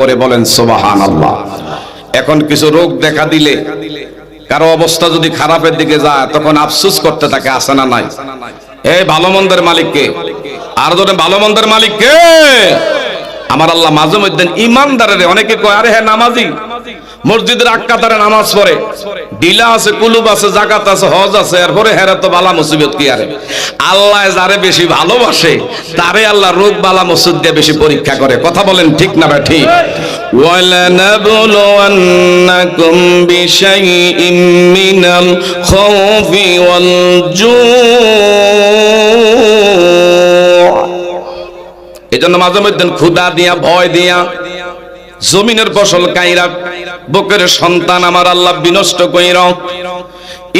করে বলেন সোবাহান আল্লাহ এখন কিছু রোগ দেখা দিলে, কারও অবস্থা যদি খারাপের দিকে যায়, তখন আফসুস করতে থাকে আসে না নাই? এই ভালো মন্দের মালিককে আর ধরেন ভালো মন্দের মালিককে আমার আল্লাহ মাঝে মধ্যে ইমানদারের অনেকে কয়, আরে হ্যাঁ নামাজি। মসজিদের আক্কাতারে নামাজ পড়ে ডিলা আছে কুলুব আছে জাকাত আছে হজ আছে এরপরে হেরে তো বালা মুসিবত কি আরে আল্লাহ যারে বেশি ভালোবাসে তারে আল্লাহ রোগ বালা মুসিদ দিয়ে বেশি পরীক্ষা করে কথা বলেন ঠিক না ভাই ঠিক ولنبلونكم بشيء من الخوف والجوع এই জন্য মাঝে মধ্যে ক্ষুদা দিয়া ভয় দিয়া জমিনের ফসল কাইরা বুকের সন্তান আমার আল্লাহ বিনষ্ট কইর।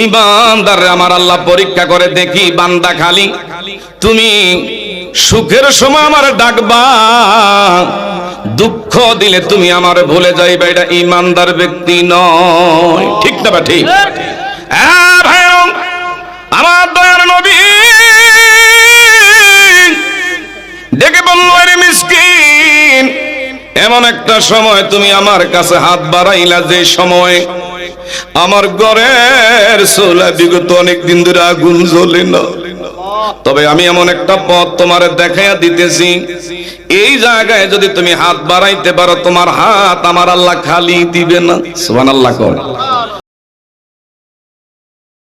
ইমানদার আমার আল্লাহ পরীক্ষা করে দেখি, বান্দা খালি। তুমি সুখের সময় আমার ডাকবা, দুঃখ দিলে তুমি আমার ভুলে যাইবে। এটা ইমানদার ব্যক্তি নয়। ঠিক না বা ঠিক? আমার দয়ার নবী ডেকে বলল, আরে মিসকিন এমন একটা সময় তুমি আমার কাছে হাত বাড়াইলা যে সময় আমার ঘরের সোলা বিগত অনেক দিন ধরে আগুন জ্বলে না। তবে আমি এমন একটা পথ তোমার দেখাইয়া দিতেছি। এই জায়গায় যদি তুমি হাত বাড়াইতে পারো, তোমার হাত আমার আল্লাহ খালি দিবে না। সুবহানাল্লাহ কর